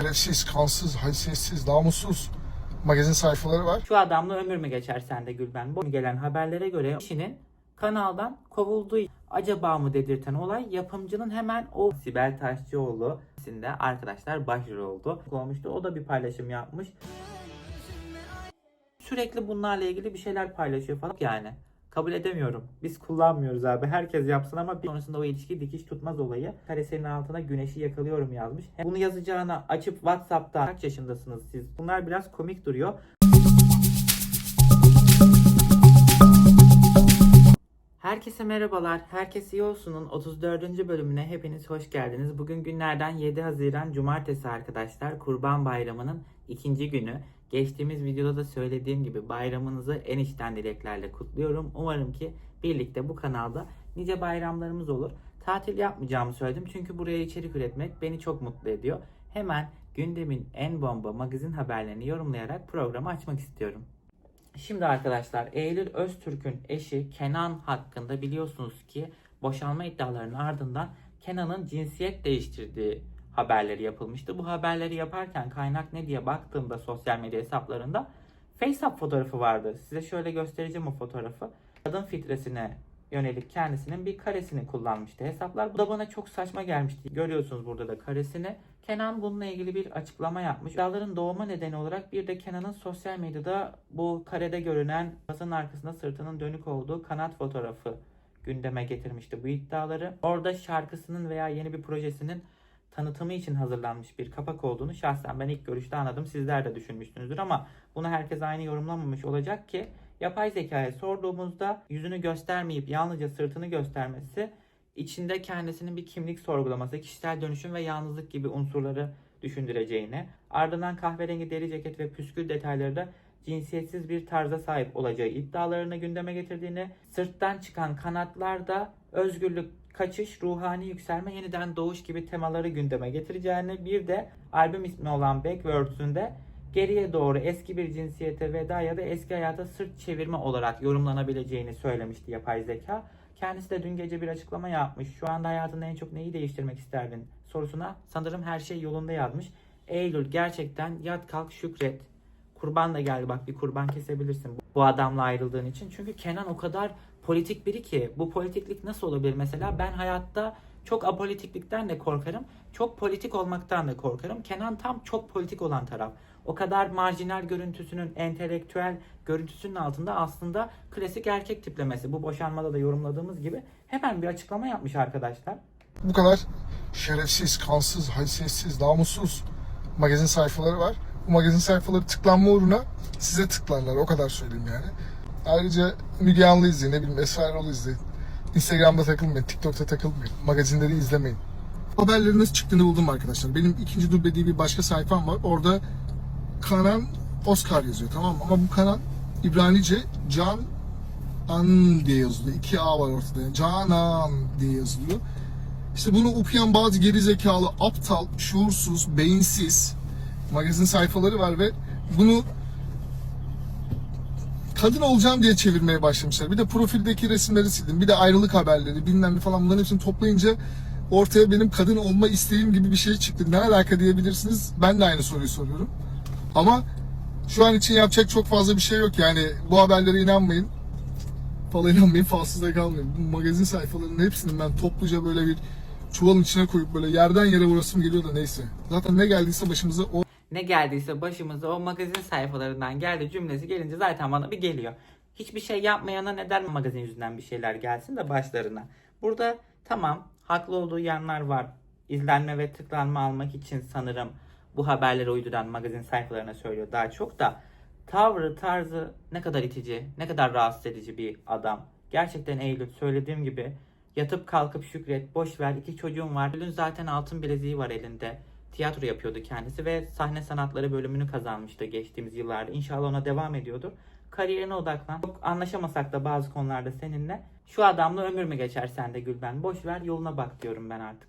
Şerefsiz, kansız, haysiyetsiz, namussuz magazin sayfaları var. Şu adamla ömür mü geçer sende Gülben? Bu gelen haberlere göre kişinin kanaldan kovulduğu acaba mı dedirten olay yapımcının hemen o Sibel Taşçıoğlu dizisinde arkadaşlar başrol oldu. Olmuştu. O da bir paylaşım yapmış. Sürekli bunlarla ilgili bir şeyler paylaşıyor falan yani. Kabul edemiyorum. Biz kullanmıyoruz abi. Herkes yapsın ama bir sonrasında o ilişki dikiş tutmaz olayı. Karesinin altına güneşi yakalıyorum yazmış. Bunu yazacağına açıp Whatsapp'ta kaç yaşındasınız siz? Bunlar biraz komik duruyor. Herkese merhabalar. Herkes iyi olsun'un 34. bölümüne hepiniz hoş geldiniz. Bugün günlerden 7 Haziran Cumartesi arkadaşlar. Kurban Bayramı'nın ikinci günü. Geçtiğimiz videoda da söylediğim gibi bayramınızı en içten dileklerle kutluyorum. Umarım ki birlikte bu kanalda nice bayramlarımız olur. Tatil yapmayacağımı söyledim çünkü buraya içerik üretmek beni çok mutlu ediyor. Hemen gündemin en bomba magazin haberlerini yorumlayarak programı açmak istiyorum. Şimdi arkadaşlar Eylül Öztürk'ün eşi Kenan hakkında biliyorsunuz ki boşanma iddialarının ardından Kenan'ın cinsiyet değiştirdiği haberleri yapılmıştı. Bu haberleri yaparken kaynak ne diye baktığımda sosyal medya hesaplarında FaceApp fotoğrafı vardı. Size şöyle göstereceğim o fotoğrafı. Kadın filtresine yönelik kendisinin bir karesini kullanmıştı hesaplar. Bu da bana çok saçma gelmişti. Görüyorsunuz burada da karesini. Kenan bununla ilgili bir açıklama yapmış. İddiaların doğma nedeni olarak bir de Kenan'ın sosyal medyada bu karede görünen basının arkasında sırtının dönük olduğu kanat fotoğrafı gündeme getirmişti bu iddiaları. Orada şarkısının veya yeni bir projesinin tanıtımı için hazırlanmış bir kapak olduğunu şahsen ben ilk görüşte anladım. Sizler de düşünmüşsünüzdür ama bunu herkes aynı yorumlamamış olacak ki yapay zekaya sorduğumuzda yüzünü göstermeyip yalnızca sırtını göstermesi içinde kendisinin bir kimlik sorgulaması, kişisel dönüşüm ve yalnızlık gibi unsurları düşündüreceğini, ardından kahverengi deri ceket ve püskül detayları da cinsiyetsiz bir tarza sahip olacağı iddialarını gündeme getirdiğini, sırttan çıkan kanatlar da özgürlük, kaçış, ruhani yükselme, yeniden doğuş gibi temaları gündeme getireceğini, bir de albüm ismi olan Backwards'ünde geriye doğru eski bir cinsiyete veda ya da eski hayata sırt çevirme olarak yorumlanabileceğini söylemişti yapay zeka. Kendisi de dün gece bir açıklama yapmış. Şu anda hayatında en çok neyi değiştirmek isterdin sorusuna sanırım her şey yolunda yazmış. Eylül gerçekten yat kalk şükret. Kurban da geldi bak bir kurban kesebilirsin bu adamla ayrıldığın için. Çünkü Kenan o kadar politik biri ki bu politiklik nasıl olabilir mesela ben hayatta çok apolitiklikten de korkarım. Çok politik olmaktan da korkarım. Kenan tam çok politik olan taraf. O kadar marjinal görüntüsünün, entelektüel görüntüsünün altında aslında klasik erkek tiplemesi. Bu boşanmada da yorumladığımız gibi hemen bir açıklama yapmış arkadaşlar. Bu kadar şerefsiz, kansız, haysiyetsiz, namussuz magazin sayfaları var. Bu magazin sayfaları tıklanma uğruna size tıklarlar. O kadar söyleyeyim yani. Ayrıca Müge Anlı izleyin, ne bileyim Esra Erol'u izleyin. Instagram'da takılmayın, TikTok'ta takılmayın. Magazinleri izlemeyin. Haberlerin nasıl çıktığını buldum arkadaşlar. Benim ikinci duble diye bir başka sayfam var. Orada Kanan Oscar yazıyor tamam mı? Ama bu Kanan İbranice Can An diye yazılıyor. İki A var ortada. Canan diye yazılıyor. İşte bunu okuyan bazı geri zekalı, aptal, şuursuz, beyinsiz magazin sayfaları var ve bunu kadın olacağım diye çevirmeye başlamışlar. Bir de profildeki resimleri sildim. Bir de ayrılık haberleri bilmem ne falan bunların hepsini toplayınca ortaya benim kadın olma isteğim gibi bir şey çıktı. Ne alaka diyebilirsiniz. Ben de aynı soruyu soruyorum. Ama şu an için yapacak çok fazla bir şey yok yani. Bu haberlere inanmayın. Falan inanmayın, falsızda kalmayın. Bu magazin sayfalarının hepsinin ben topluca böyle bir çuvalın içine koyup böyle yerden yere vurasım geliyor da neyse. Zaten ne geldiyse başımıza o Ne geldiyse başımıza o magazin sayfalarından geldi cümlesi gelince zaten bana bir geliyor. Hiçbir şey yapmayana neden magazin yüzünden bir şeyler gelsin de başlarına. Burada tamam haklı olduğu yanlar var. İzlenme ve tıklanma almak için sanırım bu haberleri uyduran magazin sayfalarına söylüyor daha çok da tavrı tarzı ne kadar itici, ne kadar rahatsız edici bir adam. Gerçekten Eylül söylediğim gibi yatıp kalkıp şükret, boş ver iki çocuğum var. Eylül'ün zaten altın bileziği var elinde. Tiyatro yapıyordu kendisi ve sahne sanatları bölümünü kazanmıştı geçtiğimiz yıllarda. İnşallah ona devam ediyordur. Kariyerine odaklan. Çok anlaşamasak da bazı konularda seninle. Şu adamla ömür mü geçer sende Gülben? Boş ver yoluna bak diyorum ben artık.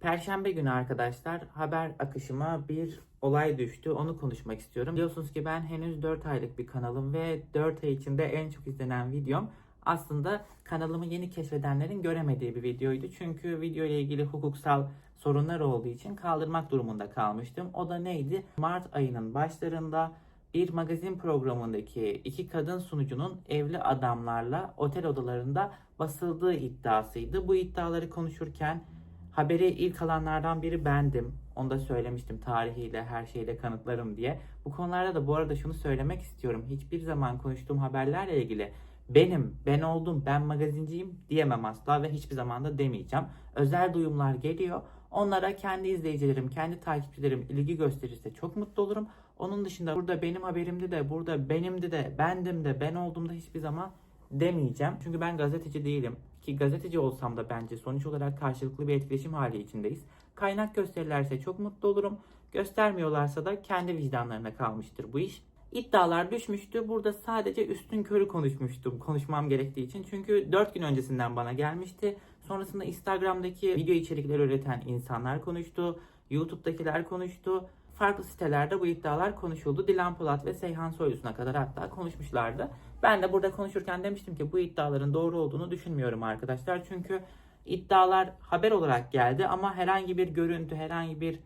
Perşembe günü arkadaşlar haber akışıma bir olay düştü. Onu konuşmak istiyorum. Biliyorsunuz ki ben henüz 4 aylık bir kanalım ve 4 ay içinde en çok izlenen videom aslında kanalımı yeni keşfedenlerin göremediği bir videoydu. Çünkü video ile ilgili hukuksal sorunlar olduğu için kaldırmak durumunda kalmıştım. O da neydi? Mart ayının başlarında bir magazin programındaki iki kadın sunucunun evli adamlarla otel odalarında basıldığı iddiasıydı. Bu iddiaları konuşurken haberi ilk alanlardan biri bendim. Onu da söylemiştim tarihiyle her şeyle kanıtlarım diye. Bu konularda da bu arada şunu söylemek istiyorum. Hiçbir zaman konuştuğum haberlerle ilgili benim, ben oldum, ben magazinciyim diyemem asla ve hiçbir zaman da demeyeceğim. Özel duyumlar geliyor. Onlara kendi izleyicilerim, kendi takipçilerim ilgi gösterirse çok mutlu olurum. Onun dışında burada benim haberimdi de, burada benimdi de, bendim de, ben olduğumda hiçbir zaman demeyeceğim. Çünkü ben gazeteci değilim. Ki gazeteci olsam da bence sonuç olarak karşılıklı bir etkileşim hali içindeyiz. Kaynak gösterirlerse çok mutlu olurum. Göstermiyorlarsa da kendi vicdanlarına kalmıştır bu iş. İddialar düşmüştü. Burada sadece üstün körü konuşmuştum konuşmam gerektiği için. Çünkü 4 gün öncesinden bana gelmişti. Sonrasında Instagram'daki video içerikleri üreten insanlar konuştu. YouTube'dakiler konuştu. Farklı sitelerde bu iddialar konuşuldu. Dilan Polat ve Seyhan Soylusu'na kadar hatta konuşmuşlardı. Ben de burada konuşurken demiştim ki bu iddiaların doğru olduğunu düşünmüyorum arkadaşlar. Çünkü iddialar haber olarak geldi ama herhangi bir görüntü, herhangi bir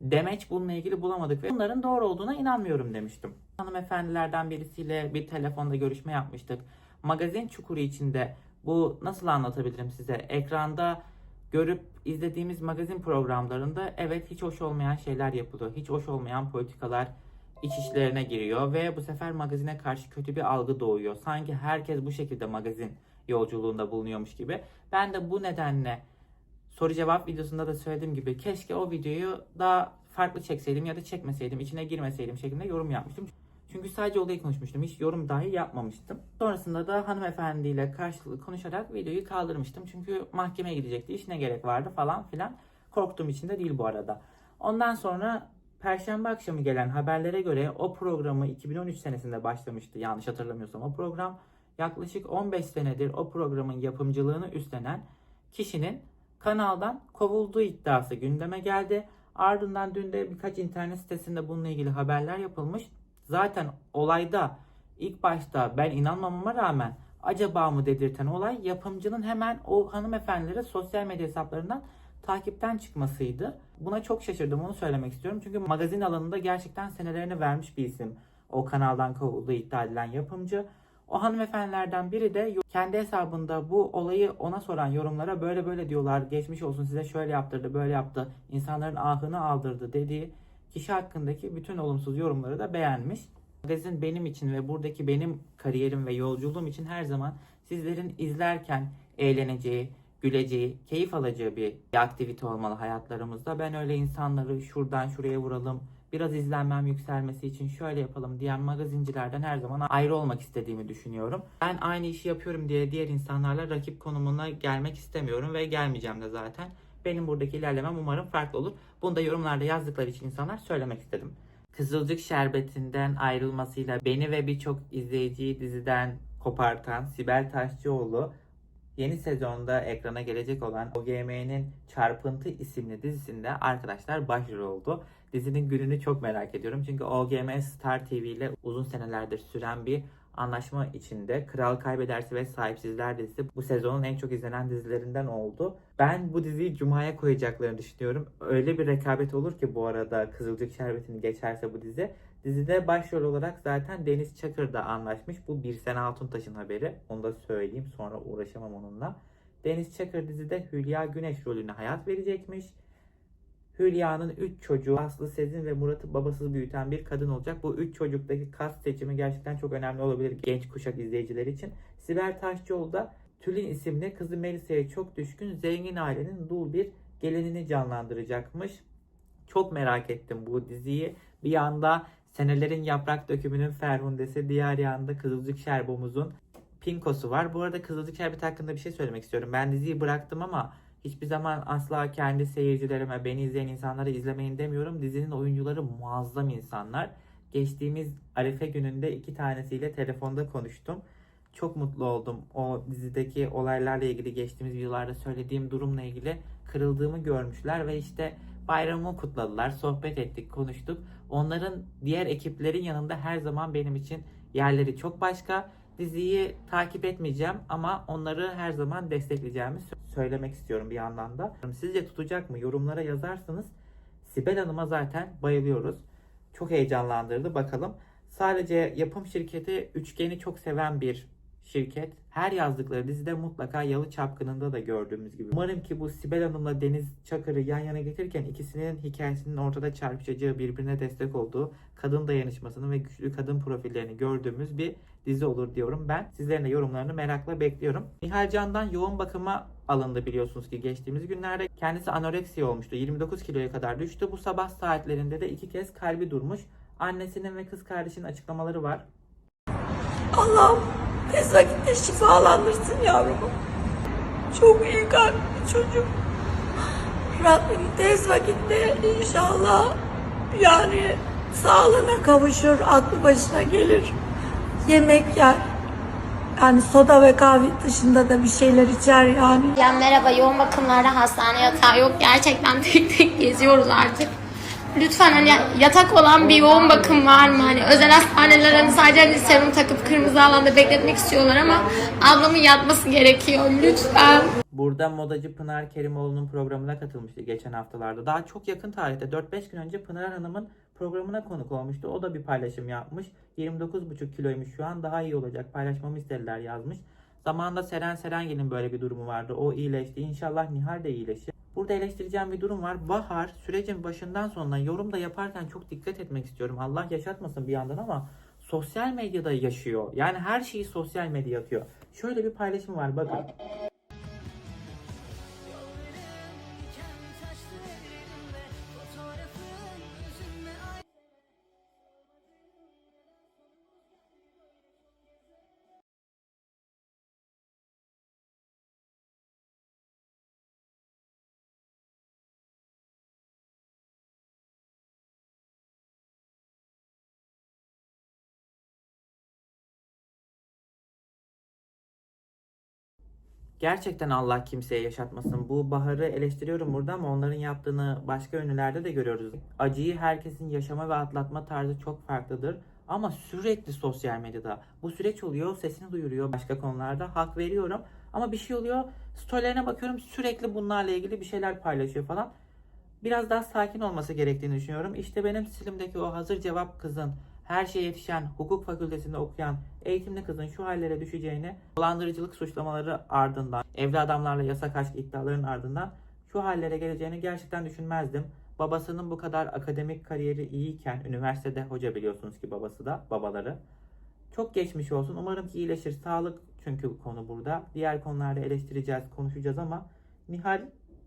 demeç bununla ilgili bulamadık ve bunların doğru olduğuna inanmıyorum demiştim. Hanımefendilerden birisiyle bir telefonda görüşme yapmıştık. Magazin çukuru içinde bu nasıl anlatabilirim size? Ekranda görüp izlediğimiz magazin programlarında evet hiç hoş olmayan şeyler yapılıyor. Hiç hoş olmayan politikalar iç işlerine giriyor ve bu sefer magazine karşı kötü bir algı doğuyor. Sanki herkes bu şekilde magazin yolculuğunda bulunuyormuş gibi. Ben de bu nedenle soru cevap videosunda da söylediğim gibi keşke o videoyu daha farklı çekseydim ya da çekmeseydim, içine girmeseydim şeklinde yorum yapmıştım. Çünkü sadece olayı konuşmuştum. Hiç yorum dahi yapmamıştım. Sonrasında da hanımefendiyle karşılıklı konuşarak videoyu kaldırmıştım. Çünkü mahkemeye gidecekti. İşine gerek vardı falan filan. Korktuğum için de değil bu arada. Ondan sonra Perşembe akşamı gelen haberlere göre o programı 2013 senesinde başlamıştı yanlış hatırlamıyorsam o program. Yaklaşık 15 senedir o programın yapımcılığını üstlenen kişinin kanaldan kovulduğu iddiası gündeme geldi. Ardından dün de birkaç internet sitesinde bununla ilgili haberler yapılmış. Zaten olayda ilk başta ben inanmamama rağmen acaba mı dedirten olay yapımcının hemen o hanımefendilere sosyal medya hesaplarından takipten çıkmasıydı. Buna çok şaşırdım onu söylemek istiyorum. Çünkü magazin alanında gerçekten senelerini vermiş bir isim. O kanaldan kovulduğu iddia edilen yapımcı. O hanımefendilerden biri de kendi hesabında bu olayı ona soran yorumlara böyle böyle diyorlar. Geçmiş olsun size şöyle yaptırdı, böyle yaptı. insanların ahını aldırdı dediği kişi hakkındaki bütün olumsuz yorumları da beğenmiş. Magazin benim için ve buradaki benim kariyerim ve yolculuğum için her zaman sizlerin izlerken eğleneceği, güleceği, keyif alacağı bir aktivite olmalı hayatlarımızda. Ben öyle insanları şuradan şuraya vuralım, biraz izlenmem yükselmesi için şöyle yapalım diyen magazincilerden her zaman ayrı olmak istediğimi düşünüyorum. Ben aynı işi yapıyorum diye diğer insanlarla rakip konumuna gelmek istemiyorum ve gelmeyeceğim de zaten. Benim buradaki ilerlemem umarım farklı olur. Bunu da yorumlarda yazdıkları için insanlar söylemek istedim. Kızılcık Şerbeti'nden ayrılmasıyla beni ve birçok izleyiciyi diziden kopartan Sibel Taşçıoğlu yeni sezonda ekrana gelecek olan OGM'nin Çarpıntı isimli dizisinde arkadaşlar başrol oldu. Dizinin gününü çok merak ediyorum. Çünkü OGM Star TV ile uzun senelerdir süren bir anlaşma içinde. Kral Kaybederse ve Sahipsizler dizisi bu sezonun en çok izlenen dizilerinden oldu. Ben bu diziyi Cuma'ya koyacaklarını düşünüyorum. Öyle bir rekabet olur ki bu arada Kızılcık Şerbeti'ni geçerse bu dizi. Dizide başrol olarak zaten Deniz Çakır da anlaşmış. Bu bir sene Altuntaş'ın haberi. Onu da söyleyeyim sonra uğraşamam onunla. Deniz Çakır dizide Hülya Güneş rolüne hayat verecekmiş. Hülya'nın 3 çocuğu Aslı Sezin ve Murat'ı babasız büyüten bir kadın olacak. Bu 3 çocuktaki kas seçimi gerçekten çok önemli olabilir genç kuşak izleyiciler için. Sibel Taşçıoğlu da Tülin isimli kızı Melisa'ya çok düşkün zengin ailenin dul bir gelinini canlandıracakmış. Çok merak ettim bu diziyi. Bir yanda senelerin yaprak dökümünün Ferhundesi, diğer yanda Kızılcık Şerbomuz'un Pinkosu var. Bu arada Kızılcık Şerbeti hakkında bir şey söylemek istiyorum. Ben diziyi bıraktım ama hiçbir zaman asla kendi seyircilerime, beni izleyen insanlara izlemeyin demiyorum. Dizinin oyuncuları muazzam insanlar. Geçtiğimiz Arife gününde iki tanesiyle telefonda konuştum. Çok mutlu oldum. O dizideki olaylarla ilgili geçtiğimiz videolarda söylediğim durumla ilgili kırıldığımı görmüşler ve işte bayramımı kutladılar. Sohbet ettik, konuştuk. Onların diğer ekiplerin yanında her zaman benim için yerleri çok başka. Diziyi takip etmeyeceğim ama onları her zaman destekleyeceğimi sö- söylemek istiyorum bir yandan da. Sizce tutacak mı? Yorumlara yazarsanız Sibel Hanım'a zaten bayılıyoruz. Çok heyecanlandırdı bakalım. Sadece yapım şirketi üçgeni çok seven bir şirket. Her yazdıkları dizide mutlaka Yalı Çapkını'nda da gördüğümüz gibi. Umarım ki bu Sibel Hanım'la Deniz Çakır'ı yan yana getirirken ikisinin hikayesinin ortada çarpışacağı, birbirine destek olduğu, kadın dayanışmasını ve güçlü kadın profillerini gördüğümüz bir dizi olur diyorum ben. Sizlerin de yorumlarını merakla bekliyorum. Nihal Can'dan yoğun bakıma alındı biliyorsunuz ki geçtiğimiz günlerde. Kendisi anoreksiya olmuştu. 29 kiloya kadar düştü. Bu sabah saatlerinde de iki kez kalbi durmuş. Annesinin ve kız kardeşinin açıklamaları var. Allah'ım tez vakitte şifalandırsın yavrumu. Çok iyi kalpli çocuk. Rabbim tez vakitte inşallah yani sağlığına kavuşur, aklı başına gelir. Yemek yer. Yani soda ve kahve dışında da bir şeyler içer yani. Ya merhaba yoğun bakımlarda hastane yatağı yok. Gerçekten tek tek geziyoruz artık. Lütfen hani yatak olan bir yoğun bakım var mı? Hani özel hastaneler hani sadece hani serum takıp kırmızı alanda bekletmek istiyorlar ama ablamın yatması gerekiyor. Lütfen. Burada modacı Pınar Kerimoğlu'nun programına katılmıştı geçen haftalarda. Daha çok yakın tarihte 4-5 gün önce Pınar Hanım'ın programına konuk olmuştu. O da bir paylaşım yapmış. 29,5 kiloymuş şu an daha iyi olacak paylaşmamı istediler yazmış. Zamanında Seren Serengil'in böyle bir durumu vardı. O iyileşti. İnşallah Nihal de iyileşir. Burada eleştireceğim bir durum var. Bahar sürecin başından sonuna yorum da yaparken çok dikkat etmek istiyorum. Allah yaşatmasın bir yandan ama sosyal medyada yaşıyor. Yani her şeyi sosyal medya atıyor. Şöyle bir paylaşım var bakın. Gerçekten Allah kimseye yaşatmasın. Bu Bahar'ı eleştiriyorum burada ama onların yaptığını başka ünlülerde de görüyoruz. Acıyı herkesin yaşama ve atlatma tarzı çok farklıdır. Ama sürekli sosyal medyada bu süreç oluyor, sesini duyuruyor başka konularda. Hak veriyorum. Ama bir şey oluyor, storylerine bakıyorum sürekli bunlarla ilgili bir şeyler paylaşıyor falan. Biraz daha sakin olması gerektiğini düşünüyorum. İşte benim stilimdeki o hazır cevap kızın, her şeye yetişen, hukuk fakültesinde okuyan, eğitimli kızın şu hallere düşeceğini, dolandırıcılık suçlamaları ardından, evli adamlarla yasak aşk iddialarının ardından şu hallere geleceğini gerçekten düşünmezdim. Babasının bu kadar akademik kariyeri iyiyken, üniversitede hoca biliyorsunuz ki babası da, babaları. Çok geçmiş olsun. Umarım ki iyileşir. Sağlık çünkü konu burada. Diğer konularda eleştireceğiz, konuşacağız ama Nihal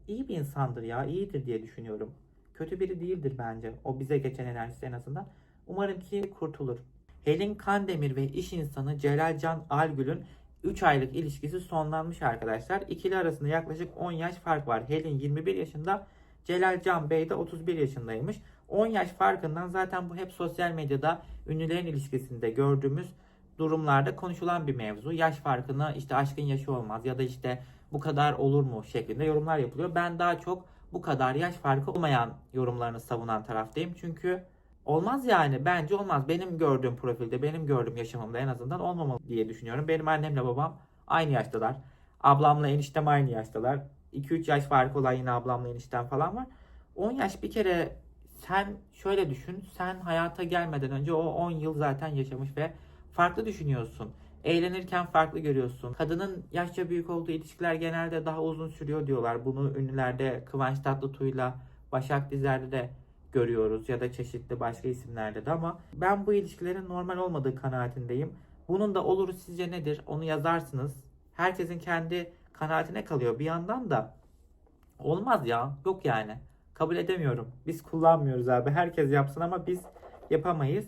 iyi bir insandır ya. iyidir diye düşünüyorum. Kötü biri değildir bence. O bize geçen enerjisi en azından. Umarım ki kurtulur. Helin Kandemir ve iş insanı Celal Can Algül'ün 3 aylık ilişkisi sonlanmış arkadaşlar. İkili arasında yaklaşık 10 yaş fark var. Helin 21 yaşında, Celal Can Bey de 31 yaşındaymış. 10 yaş farkından zaten bu hep sosyal medyada ünlülerin ilişkisinde gördüğümüz durumlarda konuşulan bir mevzu. Yaş farkını işte aşkın yaşı olmaz ya da işte bu kadar olur mu şeklinde yorumlar yapılıyor. Ben daha çok bu kadar yaş farkı olmayan yorumlarını savunan taraftayım. Çünkü olmaz yani bence olmaz. Benim gördüğüm profilde, benim gördüğüm yaşamımda en azından olmamalı diye düşünüyorum. Benim annemle babam aynı yaştalar. Ablamla eniştem aynı yaştalar. 2-3 yaş farkı olan yine ablamla eniştem falan var. 10 yaş bir kere sen şöyle düşün. Sen hayata gelmeden önce o 10 yıl zaten yaşamış ve farklı düşünüyorsun. Eğlenirken farklı görüyorsun. Kadının yaşça büyük olduğu ilişkiler genelde daha uzun sürüyor diyorlar. Bunu ünlülerde Kıvanç Tatlıtuğ'yla Başak Dizer'de de görüyoruz ya da çeşitli başka isimlerde de ama ben bu ilişkilerin normal olmadığı kanaatindeyim. Bunun da oluru sizce nedir? Onu yazarsınız. Herkesin kendi kanaatine kalıyor. Bir yandan da olmaz ya. Yok yani. Kabul edemiyorum. Biz kullanmıyoruz abi. Herkes yapsın ama biz yapamayız.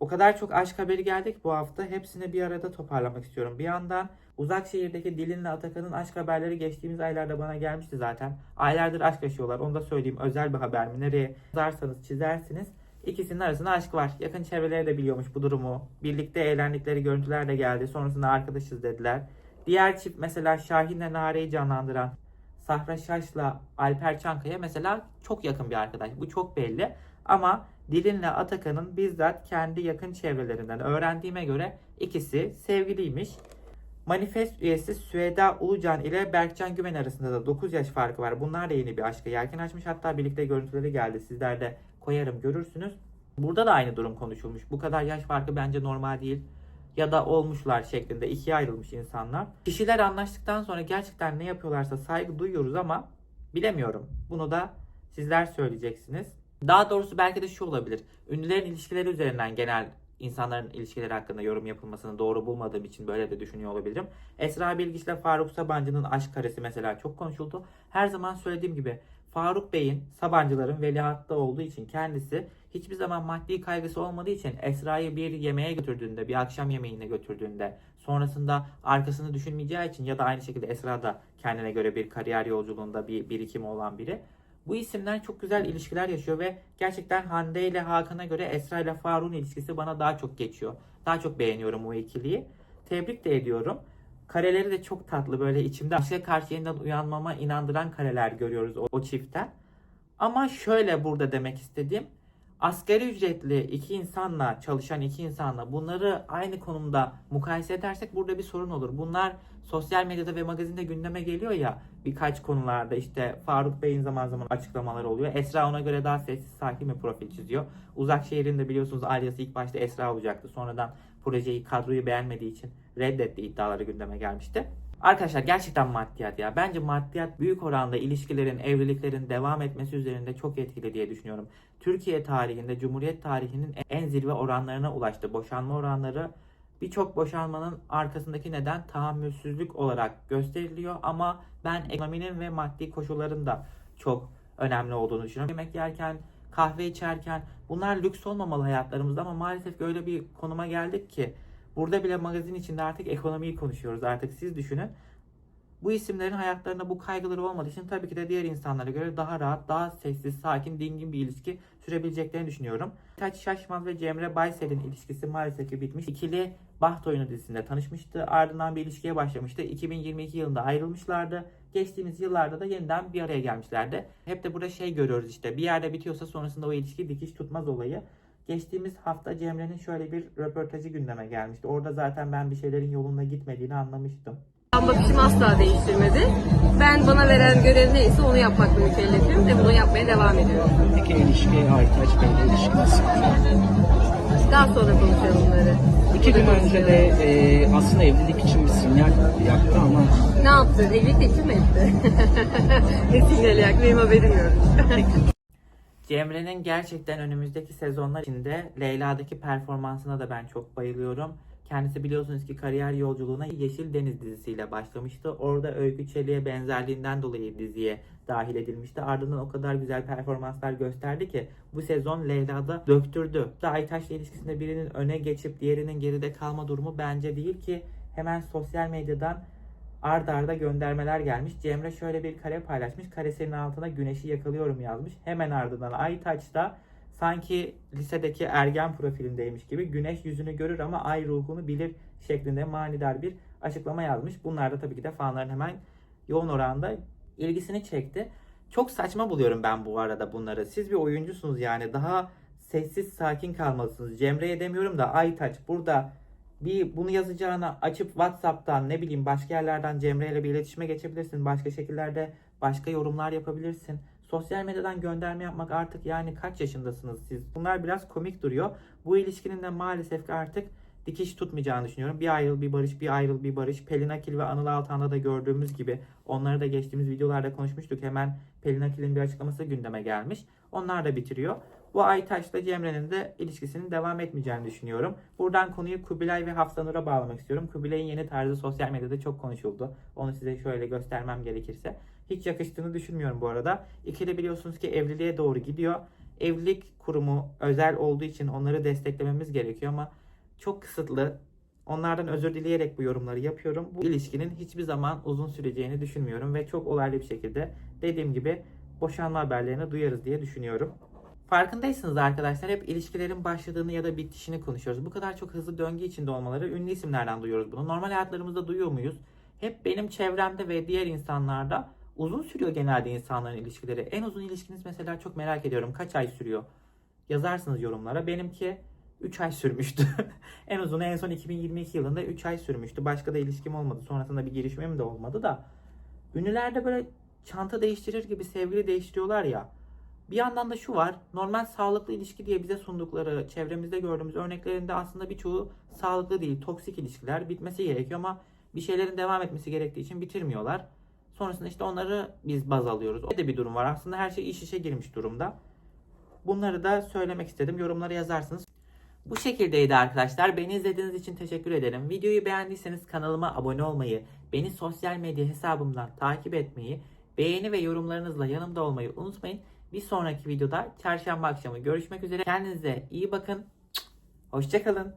O kadar çok aşk haberi geldik bu hafta. Hepsini bir arada toparlamak istiyorum. Bir yandan uzak şehirdeki Dilin'le Atakan'ın aşk haberleri geçtiğimiz aylarda bana gelmişti zaten. Aylardır aşk yaşıyorlar. Onu da söyleyeyim. Özel bir haber mi? Nereye yazarsanız çizersiniz. İkisinin arasında aşk var. Yakın çevreleri de biliyormuş bu durumu. Birlikte eğlendikleri görüntüler de geldi. Sonrasında arkadaşız dediler. Diğer çift mesela Şahin'le Nare'yi canlandıran Sahra Şaş'la Alper Çankaya mesela çok yakın bir arkadaş. Bu çok belli. Ama Dilin'le Atakan'ın bizzat kendi yakın çevrelerinden öğrendiğime göre ikisi sevgiliymiş. Manifest üyesi Süheda Ulucan ile Berkcan Güven arasında da 9 yaş farkı var. Bunlar da yeni bir aşka yelken açmış. Hatta birlikte görüntüleri geldi. Sizler de koyarım görürsünüz. Burada da aynı durum konuşulmuş. Bu kadar yaş farkı bence normal değil. Ya da olmuşlar şeklinde ikiye ayrılmış insanlar. Kişiler anlaştıktan sonra gerçekten ne yapıyorlarsa saygı duyuyoruz ama bilemiyorum. Bunu da sizler söyleyeceksiniz. Daha doğrusu belki de şu olabilir. Ünlülerin ilişkileri üzerinden genel insanların ilişkileri hakkında yorum yapılmasını doğru bulmadığım için böyle de düşünüyor olabilirim. Esra Bilgiç ile Faruk Sabancı'nın aşk karesi mesela çok konuşuldu. Her zaman söylediğim gibi Faruk Bey'in Sabancıların veliahtı olduğu için kendisi hiçbir zaman maddi kaygısı olmadığı için Esra'yı bir yemeğe götürdüğünde, bir akşam yemeğine götürdüğünde, sonrasında arkasını düşünmeyeceği için ya da aynı şekilde Esra da kendine göre bir kariyer yolculuğunda bir birikimi olan biri. Bu isimler çok güzel ilişkiler yaşıyor ve gerçekten Hande ile Hakan'a göre Esra ile Faruk'un ilişkisi bana daha çok geçiyor. Daha çok beğeniyorum o ikiliyi. Tebrik de ediyorum. Kareleri de çok tatlı böyle içimde aşka karşı yeniden uyanmama inandıran kareler görüyoruz o, o çiftten. Ama şöyle burada demek istediğim asgari ücretli iki insanla çalışan iki insanla bunları aynı konumda mukayese edersek burada bir sorun olur. Bunlar sosyal medyada ve magazinde gündeme geliyor ya birkaç konularda işte Faruk Bey'in zaman zaman açıklamaları oluyor. Esra ona göre daha sessiz sakin bir profil çiziyor. Uzak şehrinde biliyorsunuz ailesi ilk başta Esra olacaktı. Sonradan projeyi kadroyu beğenmediği için reddetti iddiaları gündeme gelmişti. Arkadaşlar gerçekten maddiyat ya. Bence maddiyat büyük oranda ilişkilerin, evliliklerin devam etmesi üzerinde çok etkili diye düşünüyorum. Türkiye tarihinde, Cumhuriyet tarihinin en zirve oranlarına ulaştı. Boşanma oranları birçok boşanmanın arkasındaki neden tahammülsüzlük olarak gösteriliyor ama ben ekonominin ve maddi koşulların da çok önemli olduğunu düşünüyorum. Yemek yerken, kahve içerken bunlar lüks olmamalı hayatlarımızda ama maalesef öyle bir konuma geldik ki burada bile magazin içinde artık ekonomiyi konuşuyoruz. Artık siz düşünün. Bu isimlerin hayatlarında bu kaygıları olmadığı için tabii ki de diğer insanlara göre daha rahat, daha sessiz, sakin, dingin bir ilişki sürebileceklerini düşünüyorum. Taç Şaşmaz ve Cemre Baysel'in ilişkisi maalesef ki bitmiş. İkili Baht Oyunu dizisinde tanışmıştı. Ardından bir ilişkiye başlamıştı. 2022 yılında ayrılmışlardı. Geçtiğimiz yıllarda da yeniden bir araya gelmişlerdi. Hep de burada şey görüyoruz işte bir yerde bitiyorsa sonrasında o ilişki dikiş tutmaz olayı. Geçtiğimiz hafta Cemre'nin şöyle bir röportajı gündeme gelmişti. Orada zaten ben bir şeylerin yolunda gitmediğini anlamıştım. Ben bakışımı asla değiştirmedi. Ben bana veren görev neyse onu yapmakla mükellefim ve bunu yapmaya devam ediyorum. Peki ilişki Aytaç Bey'le ilişki nasıl? Daha sonra konuşalım bunları. İki gün önce de e, aslında evlilik için bir sinyal yaptı ama Ne yaptın? Evlilik teklif mi etti? ne sinyali yak? Benim haberim yok. Cemre'nin gerçekten önümüzdeki sezonlar içinde Leyla'daki performansına da ben çok bayılıyorum. Kendisi biliyorsunuz ki kariyer yolculuğuna Yeşil Deniz dizisiyle başlamıştı. Orada Öykü Çelik'e benzerliğinden dolayı diziye dahil edilmişti. Ardından o kadar güzel performanslar gösterdi ki bu sezon Leyla'da döktürdü. Da Aytaç'la ilişkisinde birinin öne geçip diğerinin geride kalma durumu bence değil ki hemen sosyal medyadan ard arda göndermeler gelmiş. Cemre şöyle bir kare paylaşmış. Karesinin altına güneşi yakalıyorum yazmış. Hemen ardından Aytaç da sanki lisedeki ergen profilindeymiş gibi güneş yüzünü görür ama ay ruhunu bilir şeklinde manidar bir açıklama yazmış. Bunlar da tabii ki de fanların hemen yoğun oranda ilgisini çekti. Çok saçma buluyorum ben bu arada bunları. Siz bir oyuncusunuz yani daha sessiz sakin kalmalısınız. Cemre'ye demiyorum da Aytaç burada bir bunu yazacağına açıp WhatsApp'tan ne bileyim başka yerlerden Cemre ile bir iletişime geçebilirsin. Başka şekillerde başka yorumlar yapabilirsin. Sosyal medyadan gönderme yapmak artık yani kaç yaşındasınız siz? Bunlar biraz komik duruyor. Bu ilişkinin de maalesef ki artık dikiş tutmayacağını düşünüyorum. Bir ayrıl bir barış, bir ayrıl bir barış. Pelin Akil ve Anıl Altan'da da gördüğümüz gibi onları da geçtiğimiz videolarda konuşmuştuk. Hemen Pelin Akil'in bir açıklaması gündeme gelmiş. Onlar da bitiriyor. Bu Aytaç'la Cemre'nin de ilişkisinin devam etmeyeceğini düşünüyorum. Buradan konuyu Kubilay ve Hafsanur'a bağlamak istiyorum. Kubilay'ın yeni tarzı sosyal medyada çok konuşuldu. Onu size şöyle göstermem gerekirse. Hiç yakıştığını düşünmüyorum bu arada. İkili biliyorsunuz ki evliliğe doğru gidiyor. Evlilik kurumu özel olduğu için onları desteklememiz gerekiyor ama çok kısıtlı. Onlardan özür dileyerek bu yorumları yapıyorum. Bu ilişkinin hiçbir zaman uzun süreceğini düşünmüyorum ve çok olaylı bir şekilde dediğim gibi boşanma haberlerini duyarız diye düşünüyorum. Farkındaysınız arkadaşlar hep ilişkilerin başladığını ya da bitişini konuşuyoruz. Bu kadar çok hızlı döngü içinde olmaları ünlü isimlerden duyuyoruz bunu. Normal hayatlarımızda duyuyor muyuz? Hep benim çevremde ve diğer insanlarda uzun sürüyor genelde insanların ilişkileri. En uzun ilişkiniz mesela çok merak ediyorum. Kaç ay sürüyor? yazarsınız yorumlara. Benimki 3 ay sürmüştü. en uzunu en son 2022 yılında 3 ay sürmüştü. Başka da ilişkim olmadı. Sonrasında bir girişimim de olmadı da. Ünlülerde böyle çanta değiştirir gibi sevgili değiştiriyorlar ya. Bir yandan da şu var. Normal sağlıklı ilişki diye bize sundukları, çevremizde gördüğümüz örneklerinde aslında birçoğu sağlıklı değil. Toksik ilişkiler bitmesi gerekiyor ama bir şeylerin devam etmesi gerektiği için bitirmiyorlar. Sonrasında işte onları biz baz alıyoruz. Öyle de bir durum var. Aslında her şey iş işe girmiş durumda. Bunları da söylemek istedim. Yorumlara yazarsınız. Bu şekildeydi arkadaşlar. Beni izlediğiniz için teşekkür ederim. Videoyu beğendiyseniz kanalıma abone olmayı, beni sosyal medya hesabımdan takip etmeyi, beğeni ve yorumlarınızla yanımda olmayı unutmayın. Bir sonraki videoda çarşamba akşamı görüşmek üzere. Kendinize iyi bakın. Hoşçakalın.